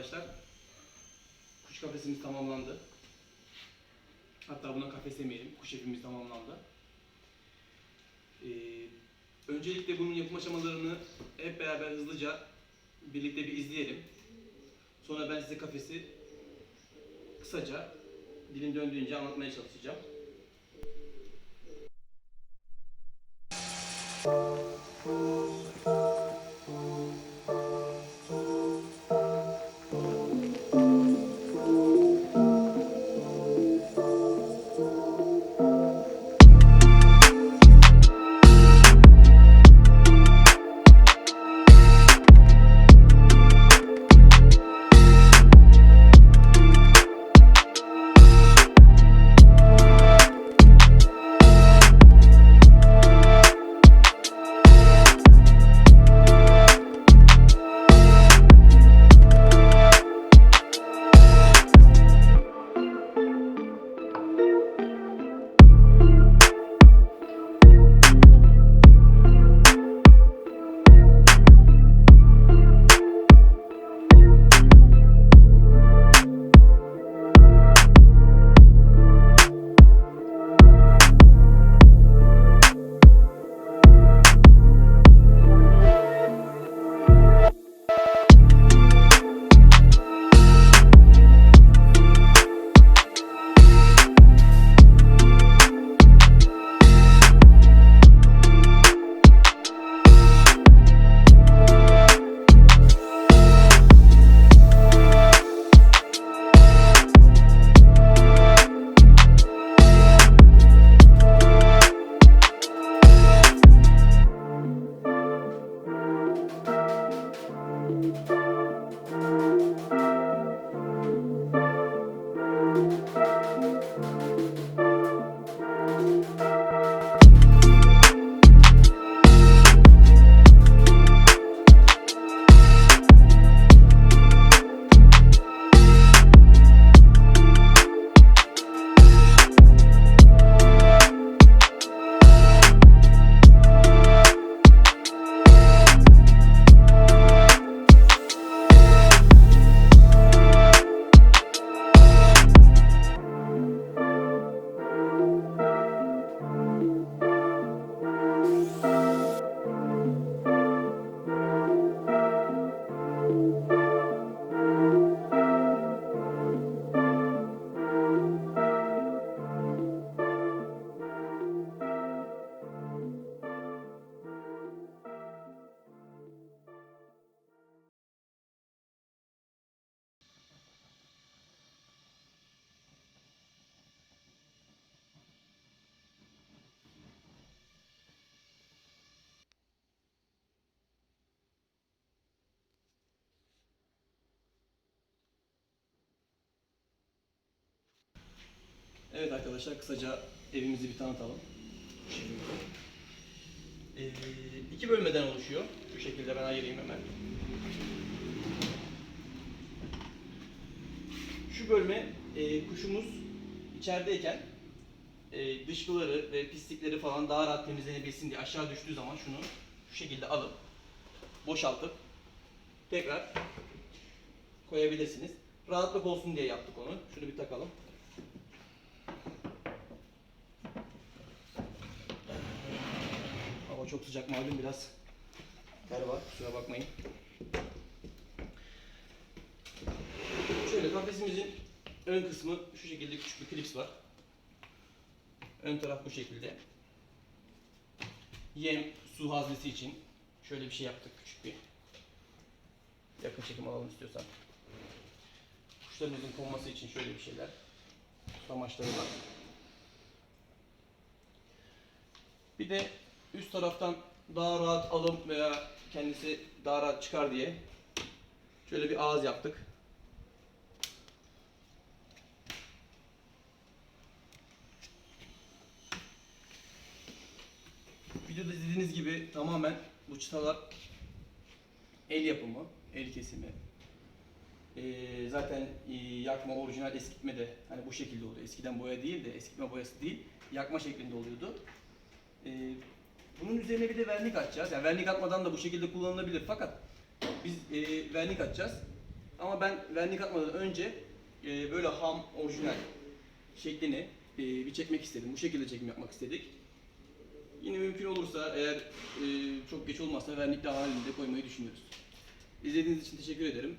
Arkadaşlar. Kuş kafesimiz tamamlandı. Hatta buna kafes demeyelim. Kuş evimiz tamamlandı. Ee, öncelikle bunun yapım aşamalarını hep beraber hızlıca birlikte bir izleyelim. Sonra ben size kafesi kısaca dilim döndüğünce anlatmaya çalışacağım. Evet arkadaşlar kısaca evimizi bir tanıtalım. Ee, iki bölmeden oluşuyor. Bu şekilde ben ayırayım hemen. Şu bölme e, kuşumuz içerideyken e, dışkıları ve pislikleri falan daha rahat temizlenebilsin diye aşağı düştüğü zaman şunu şu şekilde alıp boşaltıp tekrar koyabilirsiniz. Rahatlık olsun diye yaptık onu. Şunu bir takalım. Hava çok sıcak malum biraz ter var kusura bakmayın. Şöyle kafesimizin ön kısmı şu şekilde küçük bir klips var. Ön taraf bu şekilde. Yem, su haznesi için şöyle bir şey yaptık küçük bir. Yakın çekim alalım istiyorsan. Kuşlarımızın konması için şöyle bir şeyler. Amaçları var. Bir de üst taraftan daha rahat alım veya kendisi daha rahat çıkar diye şöyle bir ağız yaptık. Videoda izlediğiniz gibi tamamen bu çıtalar el yapımı, el kesimi. Ee, zaten e, yakma orijinal eskitme de hani bu şekilde oluyor. Eskiden boya değil de eskitme boyası değil, yakma şeklinde oluyordu. Ee, bunun üzerine bir de vernik atacağız. Yani vernik atmadan da bu şekilde kullanılabilir fakat biz e, vernik atacağız. Ama ben vernik atmadan önce e, böyle ham, orijinal şeklini e, bir çekmek istedim. Bu şekilde çekim yapmak istedik. Yine mümkün olursa eğer e, çok geç olmazsa vernikli halinde koymayı düşünüyoruz. İzlediğiniz için teşekkür ederim.